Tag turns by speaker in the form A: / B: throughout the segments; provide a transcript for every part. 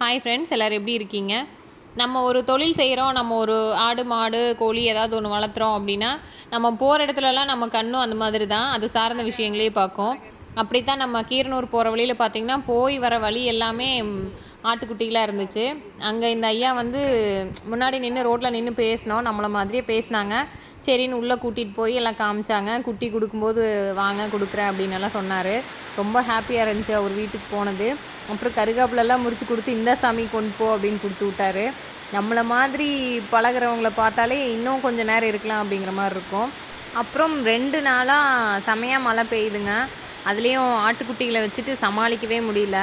A: Hi friends எல்லோரும் எப்படி இருக்கீங்க? நம்ம ஒரு தொழில் செய்கிறோம் நம்ம ஒரு ஆடு மாடு கோழி ஏதாவது ஒன்று வளர்த்துறோம் அப்படின்னா நம்ம போகிற இடத்துலலாம் நம்ம கண்ணும் அந்த மாதிரி தான் அது சார்ந்த விஷயங்களே பார்க்கும். அப்படித்தான் நம்ம கீரனூர் போகிற வழியில் பார்த்திங்கன்னா போய் வர வழி எல்லாமே ஆட்டுக்குட்டிகளாக இருந்துச்சு. அங்கே இந்த ஐயா வந்து முன்னாடி நின்று ரோட்டில் நின்று பேசினோம். நம்மளை மாதிரியே பேசினாங்க. சரின்னு உள்ளே கூட்டிகிட்டு போய் எல்லாம் காமிச்சாங்க. குட்டி கொடுக்கும்போது வாங்க கொடுக்குறேன் அப்படின்னு எல்லாம் சொன்னார். ரொம்ப ஹாப்பியாக இருந்துச்சு அவர் வீட்டுக்கு போனது. அப்புறம் கருகாப்புலெல்லாம் முறித்து கொடுத்து இந்த சாமி கொண்டு போ அப்படின்னு கொடுத்து விட்டாரு. நம்மளை மாதிரி பழகிறவங்கள பார்த்தாலே இன்னும் கொஞ்சம் நேரம் இருக்கலாம் அப்படிங்கிற மாதிரி இருக்கும். அப்புறம் ரெண்டு நாளாக செமையாக மழை பெய்யுதுங்க. அதுலேயும் ஆட்டுக்குட்டிகளை வச்சுட்டு சமாளிக்கவே முடியல.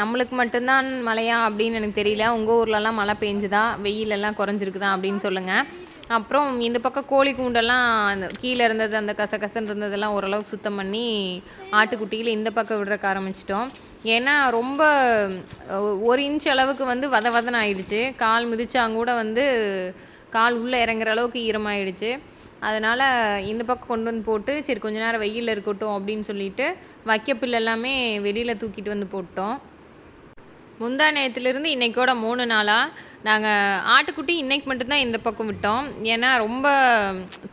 A: நம்மளுக்கு மட்டும்தான் மழையா அப்படின்னு எனக்கு தெரியல. உங்கள் ஊர்லலாம் மழை பெஞ்சுதா? வெயிலெல்லாம் குறைஞ்சிருக்குதா அப்படின்னு சொல்லுங்கள் அப்புறம் இந்த பக்கம் கோழி கூண்டெல்லாம் அந்த கீழே இருந்தது அந்த கசகசன் இருந்ததெல்லாம் ஓரளவுக்கு சுத்தம் பண்ணி ஆட்டுக்குட்டியில் இந்த பக்கம் விடுறக்க ஆரம்பிச்சிட்டோம். ஏன்னா ரொம்ப ஒரு இன்ச் அளவுக்கு வந்து வத வதன் ஆயிடுச்சு. கால் மிதிச்சாங்க கூட வந்து கால் உள்ளே இறங்குற அளவுக்கு ஈரமாயிடுச்சு. அதனால் இந்த பக்கம் கொண்டு வந்து போட்டு சரி கொஞ்ச நேரம் வெயிலில் இருக்கட்டும் அப்படின்னு சொல்லிட்டு வைக்கப்பில் எல்லாமே வெளியில் தூக்கிட்டு வந்து போட்டோம். முந்தா நேரத்துலேருந்து இன்றைக்கோட மூணு நாளாக நாங்கள் ஆட்டுக்குட்டி இன்றைக்கி மட்டும்தான் இந்த பக்கம் விட்டோம். ஏன்னா ரொம்ப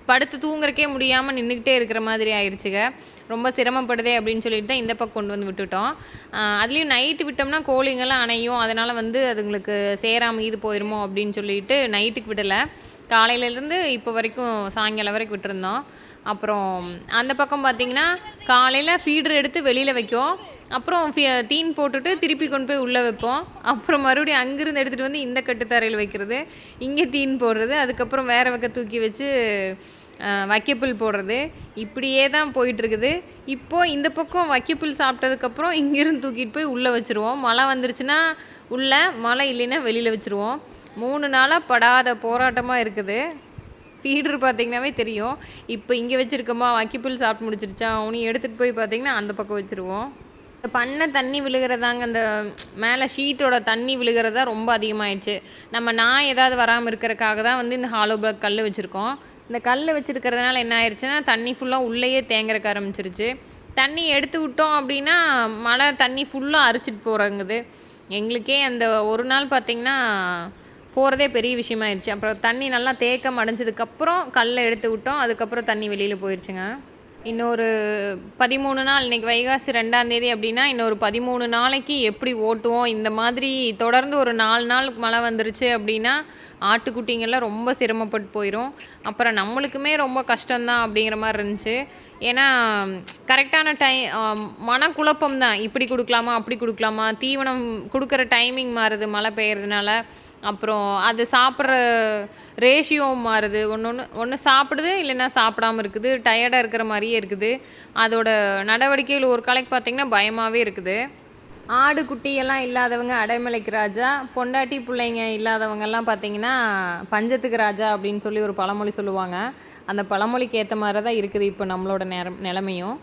A: படுத்து தூங்குறக்கே முடியாமல் நின்றுக்கிட்டே இருக்கிற மாதிரி ஆயிடுச்சுங்க ரொம்ப சிரமப்படுதே அப்படின்னு சொல்லிட்டு தான் இந்த பக்கம் கொண்டு வந்து விட்டுட்டோம். அதுலேயும் நைட்டு விட்டோம்னா கோழிங்கெல்லாம் அணையும். அதனால் வந்து அதுங்களுக்கு சேராமல் இது போயிடுமோ அப்படின்னு சொல்லிட்டு நைட்டுக்கு விடலை. காலையிலேருந்து இப்போ வரைக்கும் சாயங்காலம் வரைக்கும் விட்டுருந்தோம். அப்புறம் அந்த பக்கம் பார்த்திங்கன்னா காலையில் ஃபீடர் எடுத்து வெளியில் வைக்கும் அப்புறம் தீன் போட்டுட்டு திருப்பி கொண்டு போய் உள்ளே வைப்போம். அப்புறம் மறுபடியும் அங்கேருந்து எடுத்துகிட்டு வந்து இந்த கட்டுத்தரையில் வைக்கிறது. இங்கே தீன் போடுறது. அதுக்கப்புறம் வேறு பக்கம் தூக்கி வச்சு வைக்கப்புல் போடுறது. இப்படியே தான் போயிட்டுருக்குது. இப்போது இந்த பக்கம் வைக்கப்புல் சாப்பிட்டதுக்கப்புறம் இங்கேருந்து தூக்கிட்டு போய் உள்ளே வச்சுருவோம். மழை வந்துருச்சுன்னா உள்ளே மழை இல்லைன்னா வெளியில் வச்சுருவோம். மூணு நாளாக படாத போராட்டமாக இருக்குது. ஃபீடர் பார்த்திங்கனாவே தெரியும். இப்போ இங்கே வச்சுருக்கோமா வக்கிப்புல் சாப்பிட்டு முடிச்சிருச்சா அவனையும் எடுத்துகிட்டு போய் பார்த்திங்கன்னா அந்த பக்கம் வச்சுருவோம். இந்த பண்ணை தண்ணி விழுகிறதாங்க அந்த மேலே ஷீட்டோட தண்ணி விழுகிறதா ரொம்ப அதிகமாகிடுச்சு நம்ம நான் ஏதாவது வராமல் இருக்கிறக்காக தான் வந்து இந்த ஹாலோ பிளாக் கல் வச்சுருக்கோம். இந்த கல் வச்சுருக்கிறதுனால என்ன ஆயிடுச்சுன்னா தண்ணி ஃபுல்லாக உள்ளேயே தேங்குறக்க ஆரம்பிச்சிருச்சு. தண்ணி எடுத்து விட்டோம் அப்படின்னா மழை தண்ணி ஃபுல்லாக அரிச்சிட்டு போகிறங்குது எங்களுக்கே அந்த ஒரு நாள் பார்த்திங்கன்னா போகிறதே பெரிய விஷயமாயிடுச்சு அப்புறம் தண்ணி நல்லா தேக்கம் அடைஞ்சதுக்கப்புறம் கல்லை எடுத்து விட்டோம். அதுக்கப்புறம் தண்ணி வெளியில் போயிடுச்சுங்க இன்னொரு பதிமூணு நாள் இன்றைக்கி வைகாசி ரெண்டாந்தேதி அப்படின்னா இன்னொரு பதிமூணு நாளைக்கு எப்படி ஓட்டுவோம்? இந்த மாதிரி தொடர்ந்து ஒரு நாலு நாள் மழை வந்துருச்சு அப்படின்னா ஆட்டுக்குட்டிங்கெல்லாம் ரொம்ப சிரமப்பட்டு போயிடும் அப்புறம் நம்மளுக்குமே ரொம்ப கஷ்டம்தான் அப்படிங்கிற மாதிரி இருந்துச்சு. ஏன்னா கரெக்டான டைம் மனக்குழப்பம் தான். இப்படி கொடுக்கலாமா அப்படி கொடுக்கலாமா? தீவனம் கொடுக்குற டைமிங் மாறுது மழை பெய்யறதுனால. அப்புறம் அது சாப்பிட்ற ரேஷியோ மாறுது. ஒன்று ஒன்று ஒன்று சாப்பிடுது இல்லைன்னா சாப்பிடாம இருக்குது. டயர்டாக இருக்கிற மாதிரியே இருக்குது. அதோட நடவடிக்கைகள் ஒரு கலைக்கு பார்த்திங்கன்னா பயமாகவே இருக்குது. ஆடு குட்டியெல்லாம் இல்லாதவங்க அடைமலைக்கு ராஜா பொண்டாட்டி பிள்ளைங்க இல்லாதவங்கெல்லாம் பார்த்திங்கன்னா பஞ்சத்துக்கு ராஜா அப்படின்னு சொல்லி ஒரு பழமொழி சொல்லுவாங்க. அந்த பழமொழிக்கு ஏற்ற மாதிரி தான் இருக்குது இப்போ நம்மளோட நேரம் நிலமையும்.